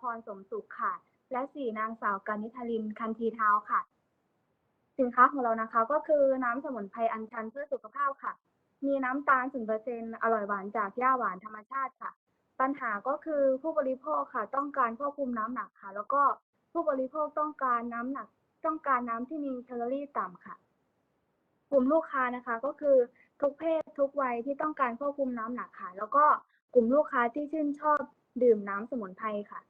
พรสมสุขค่ะ และสี่นางสาวกานิธารินคันทีเท้าค่ะ สินค้าของเรานะคะ ก็คือน้ำสมุนไพรอัญชันเพื่อสุขภาพค่ะ มีน้ำตาล0%อร่อยหวานจากหญ้าหวานธรรมชาติค่ะ ปัญหาก็คือผู้บริโภคค่ะต้องการควบคุมน้ำหนักค่ะ แล้วก็ผู้บริโภคต้องการน้ำหนัก ต้องการน้ำที่มีแคลอรี่ต่ำค่ะ กลุ่มลูกค้านะคะก็คือทุกเพศทุกวัยที่ต้องการควบคุมน้ำหนักค่ะ แล้วก็กลุ่มลูกค้าที่ชื่นชอบดื่มน้ำสมุนไพรค่ะ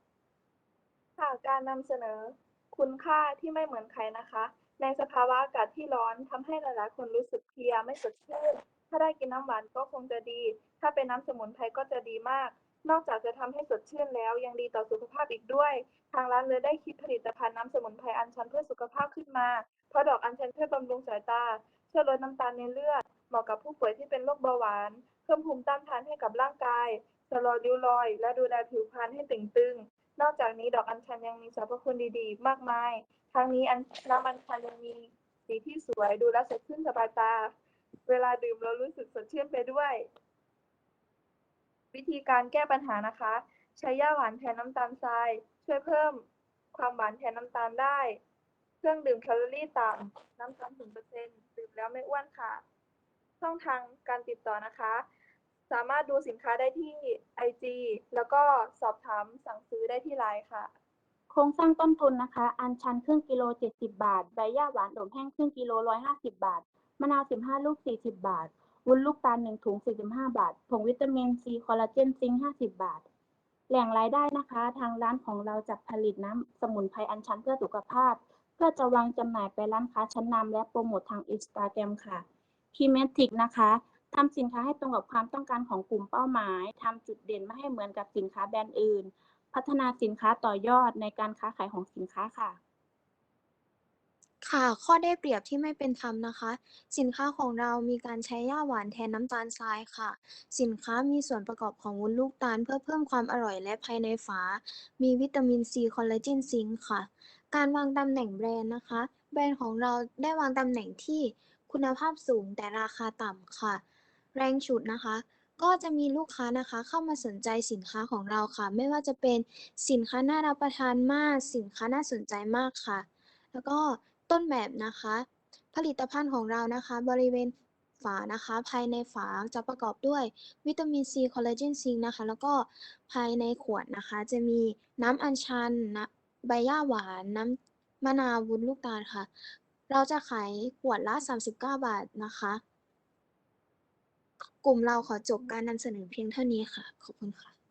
ค่ะการนำเสนอคุณค่าที่ไม่เหมือนใครนะคะ ในสภาวะอากาศที่ร้อนทำให้หลายๆ คนรู้สึกเพลียไม่สดชื่น ถ้าได้กินน้ำหวานก็คงจะดี ถ้าเป็นน้ำสมุนไพรก็จะดีมาก นอกจากจะทำให้สดชื่นแล้ว ยังดีต่อสุขภาพอีกด้วย ทางร้านเลยได้คิดผลิตภัณฑ์น้ำสมุนไพรอัญชันเพื่อสุขภาพขึ้นมา เพราะดอกอัญชันช่วยบำรุงสายตา ช่วยลดน้ำตาลในเลือด เหมาะกับผู้ป่วยที่เป็นโรคเบาหวาน เพิ่มภูมิต้านทานให้กับร่างกายชะลอริ้วรอย และดูแลผิวพรรณให้ตึงตึง นอกจากนี้ดอกอัญชันยังมีสรรพคุณดีๆ มากมาย ทั้งนี้อัญน้ำอัญชันยังมีสีที่สวยดูแลสดชื่นสบายตา เวลาดื่มเรารู้สึกสดชื่นไปด้วย วิธีการแก้ปัญหานะคะ ใช้ย่าหวานแทนน้ำตาลทราย ช่วยเพิ่มความหวานแทนน้ำตาลได้ เครื่องดื่มแคลอรี่ต่ำน้ำตาลถึงเปอร์เซ็นต์ดื่มแล้วไม่อ้วนค่ะ ช่องทางการติดต่อนะคะ สามารถดูสินค้าได้ที่ IG แล้วก็สอบถามสั่งซื้อได้ที่ไลน์ค่ะ โครงสร้างต้นทุนนะคะ อัญชันครึ่งกิโลเจ็ดสิบาท ใบหญ้าหวานอบแห้งครึ่งกิโลร้อยห้าสิบาท มะนาวสิบห้าลูกสี่สิบบาท วุ้นลูกตาลหนึ่งถุงสี่สิบห้าบาท ผงวิตามินซี คอลลาเจน ซิงค์ห้าสิบบาท แหล่งรายได้นะคะ ทางร้านของเราจะผลิตน้ำสมุนไพรอัญชันเพื่อสุขภาพ เพื่อจะวางจำหน่ายไปร้านค้าชั้นนำและโปรโมททางอินสตาแกรมค่ะคีเมติกนะคะ ทำสินค้าให้ตรงกับความต้องการของกลุ่มเป้าหมาย ทำจุดเด่นไม่ให้เหมือนกับสินค้าแบรนด์อื่น พัฒนาสินค้าต่อยอดในการค้าขายของสินค้าค่ะ ค่ะ ข้อได้เปรียบที่ไม่เป็นธรรมนะคะ สินค้าของเรามีการใช้หญ้าหวานแทนน้ำตาลทรายค่ะ สินค้ามีส่วนประกอบของวุ้นลูกตาล เพื่อเพิ่มความอร่อยและภายในฝา มีวิตามินซีคอลลาเจนซิงค์ค่ะ การวางตำแหน่งแบรนด์นะคะ แบรนด์ของเราได้วางตำแหน่งที่คุณภาพสูงแต่ราคาต่ำค่ะ แรงฉุดนะคะ ก็จะมีลูกค้านะคะ เข้ามาสนใจสินค้าของเราค่ะ ไม่ว่าจะเป็นสินค้าน่ารับประทานมาก สินค้าน่าสนใจมากค่ะ แล้วก็ต้นแบบนะคะ ผลิตภัณฑ์ของเรานะคะ บริเวณฝานะคะ ภายในฝาจะประกอบด้วยวิตามินซีคอลลาเจนซิงนะคะ แล้วก็ภายในขวดนะคะ จะมีน้ำอัญชันนะใบหญ้าหวานน้ำมะนาววุ้นลูกตาลค่ะ เราจะขายขวดละ 39 บาทนะคะ กลุ่มเราขอจบการนำเสนอเพียงเท่านี้ค่ะ ขอบคุณค่ะ